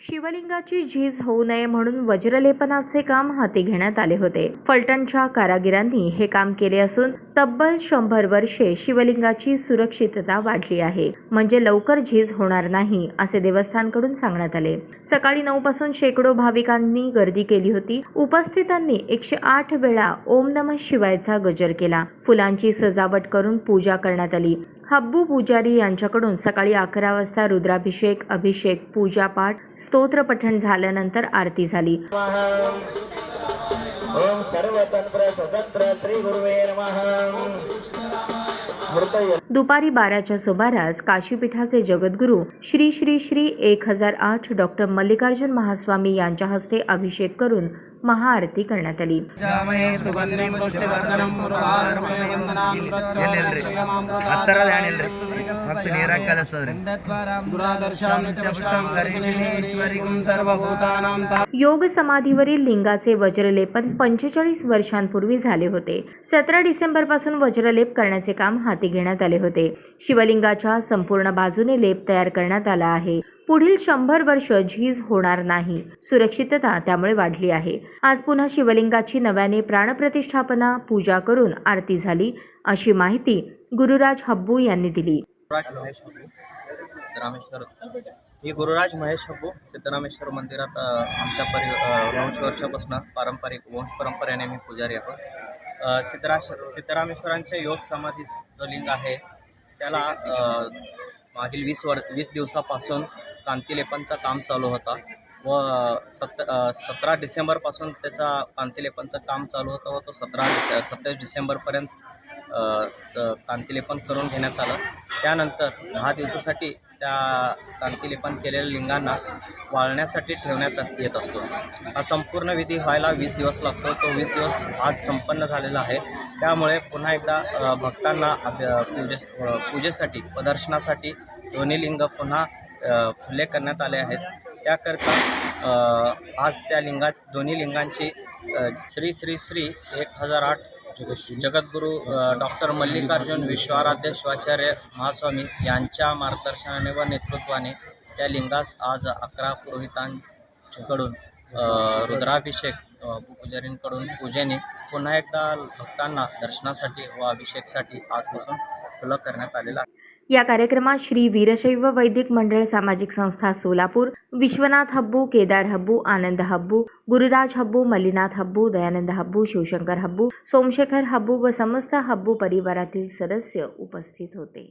शिवलिंगाची झीज होऊ नये म्हणून वज्रलेपनाचे काम हाती घेण्यात आले होते. फलटणच्या कारागिरांनी हे काम केले असून तब्बल शंभर वर्षे शिवलिंगाची सुरक्षितता वाढली आहे. म्हणजे लवकर झीज होणार नाही असे देवस्थानकडून सांगण्यात आले. सकाळी नऊ पासून शेकडो भाविकांनी गर्दी केली होती. उपस्थितांनी एकशे आठ वेळा ओम नम शिवायचा गजर केला. फुलांची सजावट करून पूजा करण्यात आली. हब्बू पुजारी यांच्याकडून सकाळी अकरा वाजता रुद्राभिषेक अभिषेक पूजापाठ स्तोत्र पठण झाल्यानंतर आरती झाली. ओम सर्वतंत्र स्वतंत्र श्री गुरुवे नमः. मृतय दुपारी बाराच्या सुमारास काशीपीठाचे जगद्गुरू श्री श्री श्री एक हजार आठ डॉक्टर मल्लिकार्जुन महास्वामी यांच्या हस्ते अभिषेक करून महाआरती करण्यात आली. योग समाधीवरील लिंगाचे वज्रलेपन पंचेचाळीस वर्षांपूर्वी झाले होते. सतरा डिसेंबरपासून वज्रलेप करण्याचे काम हाती घेण्यात आले होते. शिवलिंगाच्या संपूर्ण बाजूने लेप तयार करण्यात आला आहे. पुढील शंभर वर्ष झीज होणार नाही. सुरक्षितता त्यामुळे वाढली आहे. आज पुन्हा शिवलिंगाची नव्याने प्राणप्रतिष्ठापना पूजा करून आरती झाली अशी माहिती गुरुराज हब्बू यांनी दिली. गुरुराज महेश हब्बू गुरुराज महेश हब्बू सिद्धरामेश्वर मंदिरात आमच्या परि वंश वर्षापासून पारंपरिक वंश परंपरेने मी पुजारी आहोत सिद्धराश सिद्धरामेश्वरांच्या योग समाधी जो लिंग आहे त्याला मागील वीस वर वीस दिवसापासून कांतिलेपनचं काम चालू होता व सत सतरा डिसेंबरपासून त्याचा कांतीलेपनचं काम चालू होतं व तो सतरा डिसे सत्तावीस डिसेंबरपर्यंत कांतीलेपन स- कांतिलेपन करून घेण्यात आलं. त्यानंतर दहा दिवसासाठी त्या कांतीलेपन केलेल्या लिंगांना वाळण्यासाठी ठेवण्यात अस- येत असतो. हा संपूर्ण विधी व्हायला वीस दिवस लागतो. तो वीस दिवस आज संपन्न झालेला आहे. त्यामुळे पुन्हा एकदा भक्तांना पूजे पूजेसाठी प्रदर्शनासाठी दोन्ही लिंग पुन्हा अ, खुले करण्यात आले आहेत. त्याकरता आज त्या लिंगात दोन्ही लिंगांची श्री श्री श्री एक हजार आठ जगद्गुरू डॉक्टर मल्लिकार्जुन विश्वाराध्य शिवाचार्य महास्वामी यांच्या मार्गदर्शनाने व नेतृत्वाने त्या लिंगास आज अकरा पुरोहितांकडून रुद्राभिषेक पुजारींकडून पूजेने पुन्हा एकदा भक्तांना दर्शनासाठी व अभिषेकसाठी आजपासून खुलं करण्यात आलेलं आहे. या कार्यक्रमात श्री वीरशैव वैदिक मंडळ सामाजिक संस्था सोलापूर विश्वनाथ हब्बू केदार हब्बू आनंद हब्बू गुरुराज हब्बू मल्लीनाथ हब्बू दयानंद हब्बू शिवशंकर हब्बू सोमशेखर हब्बू व समस्त हब्बू परिवारातील सदस्य उपस्थित होते.